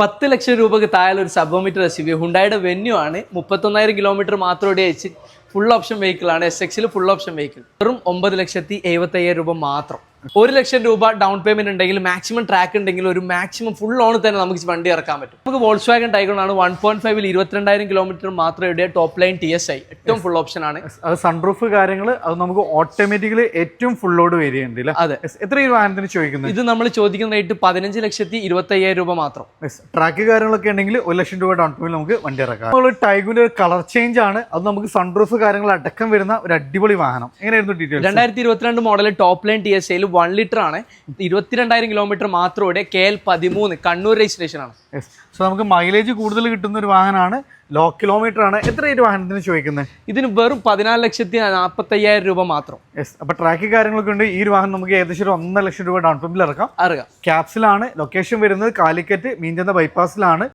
പത്ത് ലക്ഷം രൂപക്ക് താഴെ ഒരു സബോമീറ്റർ എസ് യു ഹുണ്ടായുടെ വെന്യൂ ആണ്. മുപ്പത്തൊന്നായിരം കിലോമീറ്റർ മാത്രം ഓടി അയച്ച് ഫുൾ ഓപ്ഷൻ വെഹിക്കിൾ ആണ്. എസ് എക്സിൽ ഫുൾ ഓപ്ഷൻ വെഹിക്കിൾ വെറും ഒമ്പത് ലക്ഷത്തി എഴുപത്തി അയ്യായിരം രൂപ മാത്രം. ഒരു ലക്ഷം രൂപ ഡൗൺ പേയ്മെന്റ് ഉണ്ടെങ്കിൽ മാക്സിമം ട്രാക്ക് ഉണ്ടെങ്കിൽ ഒരു മാക്സിമം ഫുൾ ഓൺ തന്നെ നമുക്ക് വണ്ടി ഇറക്കാൻ പറ്റും. നമുക്ക് വോൾസ് വാഗൻ ആണ്. വൺ പോയിന്റ് ഫൈവിൽ ഇരുപത്തിരണ്ടായിരം കിലോമീറ്റർ മാത്രം ഇടിയ top line T S I ഏറ്റവും ഫുൾ ഓപ്ഷൻ ആണ്. അത് സൺറൂഫ് കാര്യങ്ങൾ അത് നമുക്ക് ഓട്ടോമാറ്റിക്കലി ഏറ്റവും ഫുൾ ലോഡ് വേരിയന്റ് അതെ. എത്ര വാഹനത്തിന് ചോദിക്കുന്നത്? ഇത് നമ്മൾ ചോദിക്കുന്ന റേറ്റ് പതിനഞ്ച് ലക്ഷത്തി ഇരുപത്തി അയ്യായിരം രൂപ മാത്രം. ട്രാക്ക് കാര്യങ്ങളൊക്കെ ഉണ്ടെങ്കിൽ ഒരു ലക്ഷം രൂപ ഡൗൺ പേയ്മെന്റ് നമുക്ക് വണ്ടി ഇറക്കാം. നമ്മൾ ടൈഗുവിന്റെ ഒരു കളർ ചേഞ്ച് ആണ്. അത് നമുക്ക് സൺറൂഫ് കാര്യങ്ങൾ അടക്കം വരുന്ന ഒരു അടിപൊളി വാഹനം. എങ്ങനെയായിരുന്നു ഡീറ്റെയിൽ രണ്ടായിരത്തി ഇരുപത്തിരണ്ട് model top line T S ഐയിൽ വൺ ലിറ്റർ ആണ്. ഇരുപത്തിരണ്ടായിരം കിലോമീറ്റർ മാത്രം ഇവിടെ കെ എൽ പതിമൂന്ന് കണ്ണൂർ രജിസ്ട്രേഷൻ ആണ്. സോ നമുക്ക് മൈലേജ് കൂടുതൽ കിട്ടുന്ന ഒരു വാഹനമാണ്. ലോ കിലോമീറ്റർ ആണ്. എത്ര ഒരു വാഹനത്തിന് ചോദിക്കുന്നത് ഇതിന് വെറും പതിനാല് ലക്ഷത്തി നാൽപ്പത്തി അയ്യായിരം രൂപ മാത്രം. യെസ് അപ്പൊ ട്രാക്ക് കാര്യങ്ങളൊക്കെ ഉണ്ട്. ഈ ഒരു വാഹനം നമുക്ക് ഏകദേശം ഒരു ഒന്നര ലക്ഷം രൂപ ഡൗൺ പേയ്മെന്റിൽ ഇറക്കാം. അറിയാം ക്യാപ്സിലാണ് ലൊക്കേഷൻ വരുന്നത് കാലിക്കറ്റ് മീഞ്ചന്ത ബൈപ്പാസിലാണ്